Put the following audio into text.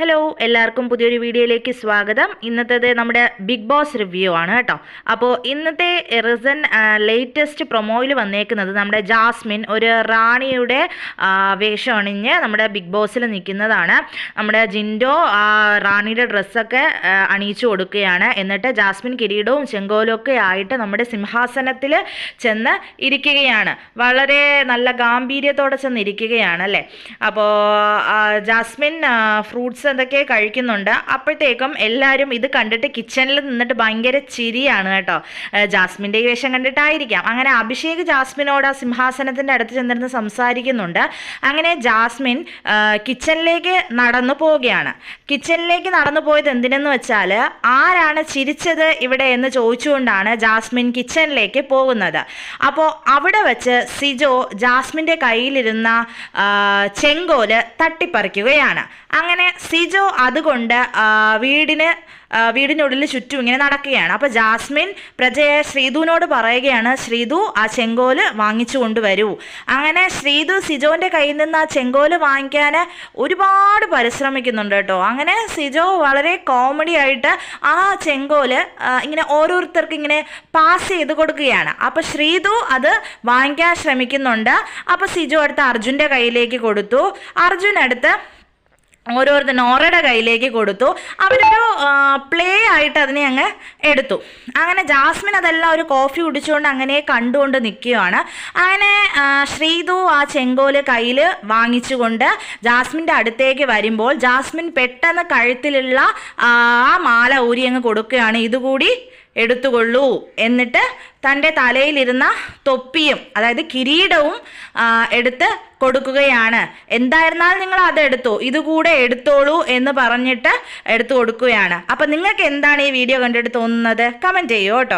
Hello എല്ലാവർക്കും പുതിയൊരു വീഡിയോയിലേക്ക് സ്വാഗതം. ഇന്നത്തേത് നമ്മുടെ ബിഗ് ബോസ് റിവ്യൂ ആണ് കേട്ടോ. അപ്പോൾ ഇന്നത്തെ റിസൺ ലേറ്റസ്റ്റ് പ്രൊമോയിൽ വന്നേക്കുന്നത് നമ്മുടെ ജാസ്മിൻ ഒരു റാണിയുടെ വേഷം അണിഞ്ഞ് നമ്മുടെ ബിഗ് ബോസിൽ നിൽക്കുന്നതാണ്. നമ്മുടെ ജിൻഡോ റാണിയുടെ ഡ്രസ്സൊക്കെ അണിയിച്ചു കൊടുക്കുകയാണ്. എന്നിട്ട് ജാസ്മിൻ കിരീടവും ചെങ്കോലും ഒക്കെ ആയിട്ട് നമ്മുടെ സിംഹാസനത്തിൽ ചെന്ന് ഇരിക്കുകയാണ്. വളരെ നല്ല ഗാംഭീര്യത്തോടെ ചെന്ന് ഇരിക്കുകയാണ് അല്ലേ? അപ്പോൾ ജാസ്മിൻ ഫ്രൂട്ട്സ് എന്തൊക്കെ കഴിക്കുന്നുണ്ട്? അപ്പോഴത്തേക്കും എല്ലാവരും ഇത് കണ്ടിട്ട് കിച്ചണിൽ നിന്നിട്ട് ഭയങ്കര ചിരിയാണ് കേട്ടോ. ജാസ്മിന്റെ ഈ വേഷം കണ്ടിട്ടായിരിക്കാം. അങ്ങനെ അഭിഷേക് ജാസ്മിനോട് ആ സിംഹാസനത്തിന്റെ അടുത്ത് ചെന്നിരുന്ന് സംസാരിക്കുന്നുണ്ട്. അങ്ങനെ ജാസ്മിൻ കിച്ചണിലേക്ക് നടന്നു പോവുകയാണ്. കിച്ചണിലേക്ക് നടന്നു പോയത് എന്തിനെന്ന് വെച്ചാൽ ആരാണ് ചിരിച്ചത് ഇവിടെ എന്ന് ചോദിച്ചുകൊണ്ടാണ് ജാസ്മിൻ കിച്ചണിലേക്ക് പോകുന്നത്. അപ്പോൾ അവിടെ വെച്ച് സിജോ ജാസ്മിന്റെ കയ്യിലിരുന്ന ചെങ്കോൽ തട്ടിപ്പറിക്കുകയാണ്. അങ്ങനെ സിജോ അതുകൊണ്ട് വീടിന് വീടിനുള്ളിൽ ചുറ്റും ഇങ്ങനെ നടക്കുകയാണ്. അപ്പോൾ ജാസ്മിൻ പ്രജയെ ശ്രീധുവിനോട് പറയുകയാണ് ശ്രീധു ആ ചെങ്കോൽ വാങ്ങിച്ചു കൊണ്ടുവരൂ. അങ്ങനെ ശ്രീധു സിജോന്റെ കയ്യിൽ നിന്ന് ആ ചെങ്കോൽ വാങ്ങിക്കാൻ ഒരുപാട് പരിശ്രമിക്കുന്നുണ്ട് കേട്ടോ. അങ്ങനെ സിജോ വളരെ കോമഡി ആയിട്ട് ആ ചെങ്കോൽ ഇങ്ങനെ ഓരോരുത്തർക്ക് ഇങ്ങനെ പാസ് ചെയ്ത് കൊടുക്കുകയാണ്. അപ്പോൾ ശ്രീധു അത് വാങ്ങിക്കാൻ ശ്രമിക്കുന്നുണ്ട്. അപ്പോൾ സിജോ അടുത്ത് അർജുന്റെ കയ്യിലേക്ക് കൊടുത്തു. അർജുൻ അടുത്ത് ഓരോരുത്തർ നോറയുടെ കയ്യിലേക്ക് കൊടുത്തു. അവരൊരു പ്ലേ ആയിട്ട് അതിനെ അങ്ങ് എടുത്തു. അങ്ങനെ ജാസ്മിൻ അതെല്ലാം ഒരു കോഫി കുടിച്ചുകൊണ്ട് അങ്ങനെ കണ്ടുകൊണ്ട് നിൽക്കുകയാണ്. അങ്ങനെ ശ്രീതു ആ ചെങ്കോൽ കയ്യിൽ വാങ്ങിച്ചുകൊണ്ട് ജാസ്മിന്റെ അടുത്തേക്ക് വരുമ്പോൾ ജാസ്മിൻ പെട്ടെന്ന് കഴുത്തിലുള്ള ആ മാല ഊരി അങ്ങ് കൊടുക്കുകയാണ്. ഇതുകൂടി എടുത്തുകൊള്ളൂ എന്നിട്ട് തന്റെ തലയിലിരുന്ന തൊപ്പിയും അതായത് കിരീടവും എടുത്ത് കൊടുക്കുകയാണ്. എന്തായിരുന്നാലും നിങ്ങൾ അത് എടുത്തോ. ഇതുകൂടെ എടുത്തോളൂ എന്ന് പറഞ്ഞിട്ട് എടുത്തു കൊടുക്കുകയാണ്. അപ്പം നിങ്ങൾക്ക് എന്താണ് ഈ വീഡിയോ കണ്ടിട്ട് തോന്നുന്നത്? കമന്റ് ചെയ്യൂ കേട്ടോ.